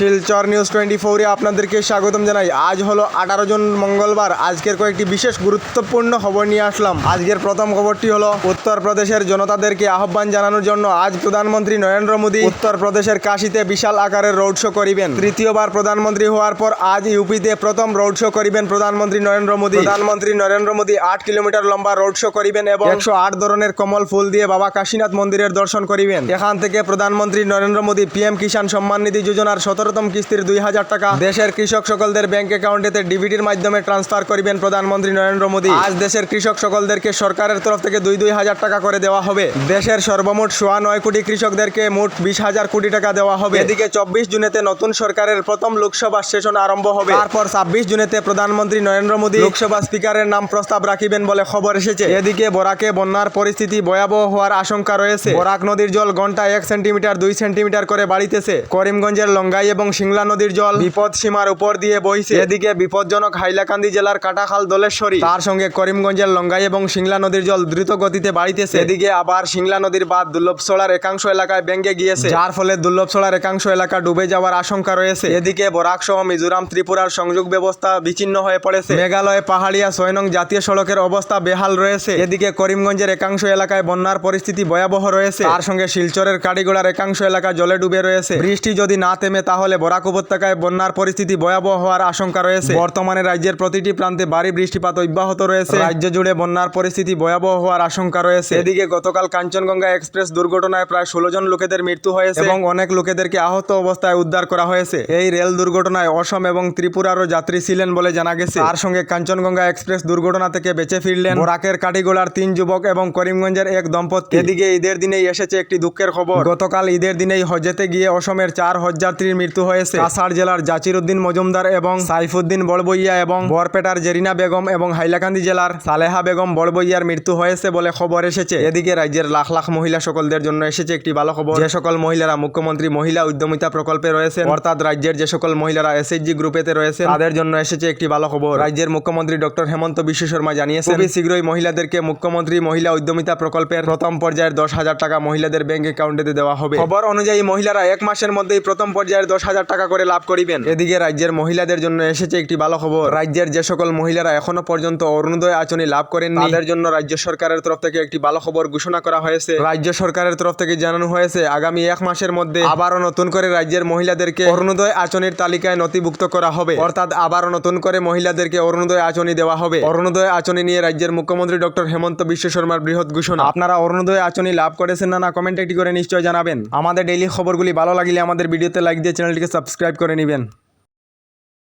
Silchar news twenty ফোরে আপনাদেরকে স্বাগতম জানাই। আজ হলো আঠারো জন মঙ্গলবার। আজকের কয়েকটি বিশেষ গুরুত্বপূর্ণ খবর নিয়ে আসলাম। আজকের প্রথম খবরটি হলো, উত্তরপ্রদেশের জনতাদেরকে আহ্বান জানানোর জন্য আজ প্রধানমন্ত্রী নরেন্দ্র মোদী উত্তরপ্রদেশের কাশিতে বিশাল আকারের রোড শো করিবেন। তৃতীয়বার প্রধানমন্ত্রী হওয়ার পর আজ ইউপিতে প্রথম রোড শো করিবেন প্রধানমন্ত্রী নরেন্দ্র মোদী। প্রধানমন্ত্রী নরেন্দ্র মোদী আট কিলোমিটার লম্বা রোড শো করিবেন এবং একশো আট ধরনের কমল ফুল দিয়ে বাবা কাশীনাথ মন্দিরের দর্শন করিবেন। এখান থেকে প্রধানমন্ত্রী নরেন্দ্র মোদী পিএম কিষাণ সম্মান নিধি যোজনার সতেরোতম কিস্তির দুই হাজার টাকা দেশের কৃষক সকলদের ব্যাংক অ্যাকাউন্টেতে ডিবিটির মাধ্যমে ট্রান্সফার করিবেন প্রধানমন্ত্রী নরেন্দ্র মোদী। আজ দেশের কৃষক সকলদেরকে সরকারের তরফ থেকে দুই দুই হাজার টাকা করে দেওয়া হবে। দেশের সর্বমোট সোয়া নয় কোটি কৃষকদেরকে মোট বিশ হাজার কোটি টাকা দেওয়া হবে। এদিকে চব্বিশ জুনেতে নতুন সরকারের প্রথম লোকসভা সেশন আরম্ভ হবে। তারপর ছাব্বিশ জুনেতে প্রধানমন্ত্রী নরেন্দ্র মোদী লোকসভা স্পিকারের নাম প্রস্তাব রাখিবেন বলে খবর এসেছে। এদিকে বরাকে বন্যার পরিস্থিতি ভয়াবহ হওয়ার আশঙ্কা রয়েছে। বরাক নদীর জল ঘন্টায় এক সেন্টিমিটার, দুই সেন্টিমিটার করে বাড়িতেছে। করিমগঞ্জের লঙ্গাই এবং সিংলা নদীর জল বিপদ সীমার উপর দিয়ে বইছে। এদিকে বিপজ্জনক হাইলাকান্দি জেলার কাটাখাল দোলেশ্বরী, তার সঙ্গে করিমগঞ্জের লঙ্গাই এবং সিংলা নদীর জল দ্রুত গতিতে বাড়িতেছে। এদিকে আবার সিংলা নদীর বাদ দুর্লভছড়ার একাংশ এলাকায় ভেঙে গিয়েছে। যার ফলে দুর্লভছড়ার একাংশ এলাকা ডুবে যাওয়ার আশঙ্কা রয়েছে। এদিকে বরাক সহ মিজোরাম ত্রিপুরার সংযোগ ব্যবস্থা বিচ্ছিন্ন হয়ে পড়েছে। মেঘালয়ে, পাহাড়িয়া ছয় নং জাতীয় সড়কের অবস্থা বেহাল রয়েছে। এদিকে করিমগঞ্জের একাংশ এলাকায় বন্যার পরিস্থিতি ভয়াবহ রয়েছে। তার সঙ্গে শিলচরের কাটিগোড়ার একাংশ এলাকা জলে ডুবে রয়েছে। বৃষ্টি যদি না থেমে, তাহলে বরাক উপত্যকায় বন্যার পরিস্থিতি ভয়াবহ হওয়ার আশঙ্কা রয়েছে। বর্তমানে রাজ্যের প্রতিটি প্রান্তে ভারী বৃষ্টিপাত অব্যাহত রয়েছে। রাজ্য জুড়ে বন্যার পরিস্থিতি ভয়াবহ হওয়ার আশঙ্কা রয়েছে। এদিকে গতকাল কাঞ্চনগঙ্গা এক্সপ্রেস দুর্ঘটনায় প্রায় ষোলো জন লোকেদের মৃত্যু হয়েছে এবং অনেক লোকেদেরকে আহত অবস্থায় উদ্ধার করা হয়েছে। এই রেল দুর্ঘটনায় অসম এবং ত্রিপুরারও যাত্রী ছিলেন বলে জানা গেছে। তার সঙ্গে কাঞ্চনগঙ্গা এক্সপ্রেস দুর্ঘটনা থেকে বেঁচে ফিরলেন বরাকের কাটিগোলার তিন যুবক এবং করিমগঞ্জের এক দম্পতি। এদিকে ঈদের দিনেই এসেছে একটি দুঃখের খবর। গতকাল ঈদের দিনেই হজেতে গিয়ে অসমের চার হজযাত্রীর মৃত্যু হয়েছে। কাছাড় জেলার জাচিরউদ্দিন মজুমদার এবং সাইফুদ্দিন বড়বইয়া এবং বরপেটার জেরিনা বেগম এবং হাইলাকান্দি জেলার সালেহা বেগম বড়বইয়ার মৃত্যু হয়েছে বলে খবর এসেছে। এদিকে রাজ্যের লাখ লাখ মহিলা সকলদের জন্য এসেছে একটি ভালো খবর। যে সকল মহিলারা মুখ্যমন্ত্রী মহিলা উদ্যমিতা প্রকল্পে রয়েছে অর্থাৎ রাজ্যের যে সকল মহিলারা এসএইচজি গ্রুপেতে রয়েছে তাদের জন্য এসেছে একটি ভালো খবর। রাজ্যের মুখ্যমন্ত্রী ডক্টর হেমন্ত বিশ্ব শর্মা জানিয়েছেন, খুবই শীঘ্রই মহিলাদেরকে মুখ্যমন্ত্রী মহিলা উদ্যমিতা প্রকল্পের প্রথম পর্যায়ের দশ হাজার টাকা মহিলাদের ব্যাংক অ্যাকাউন্টে দেওয়া হবে। খবর অনুযায়ী মহিলারা এক মাসের মধ্যেই প্রথম পর্যায়ের দশ হাজার টাকা করে লাভ করিবেন। এদিকে রাজ্যের মহিলাদের জন্য এসেছে একটি ভালো খবর। রাজ্যের যে সকল মহিলারা এখনও পর্যন্ত অরুণোদয় আচনি লাভ করেন তাদের জন্য রাজ্য সরকারের তরফ থেকে একটি ভালো খবর ঘোষণা করা হয়েছে। রাজ্য সরকারের তরফ থেকে জানানো হয়েছে, আগামী এক মাসের মধ্যে আবারও নতুন করে রাজ্যের মহিলাদেরকে অরুণোদয় আচনির তালিকায় নথিভুক্ত করা হবে। অর্থাৎ আবারও নতুন করে মহিলাদেরকে অরুণোদয় আচনি দেওয়া হবে। অরুণোদয় আচনি নিয়ে রাজ্যের মুখ্যমন্ত্রী ডক্টর হেমন্ত বিশ্ব শর্মার বৃহৎ ঘোষণা। আপনারা অরুণোদয় আচনি লাভ করেছেন না না, কমেন্ট একটি করে নিশ্চয় জানাবেন। আমাদের ডেইলি খবরগুলি ভালো লাগলে আমাদের ভিডিওতে লাইক দিয়ে চ্যানেলটিকে সাবস্ক্রাইব করে নেবেন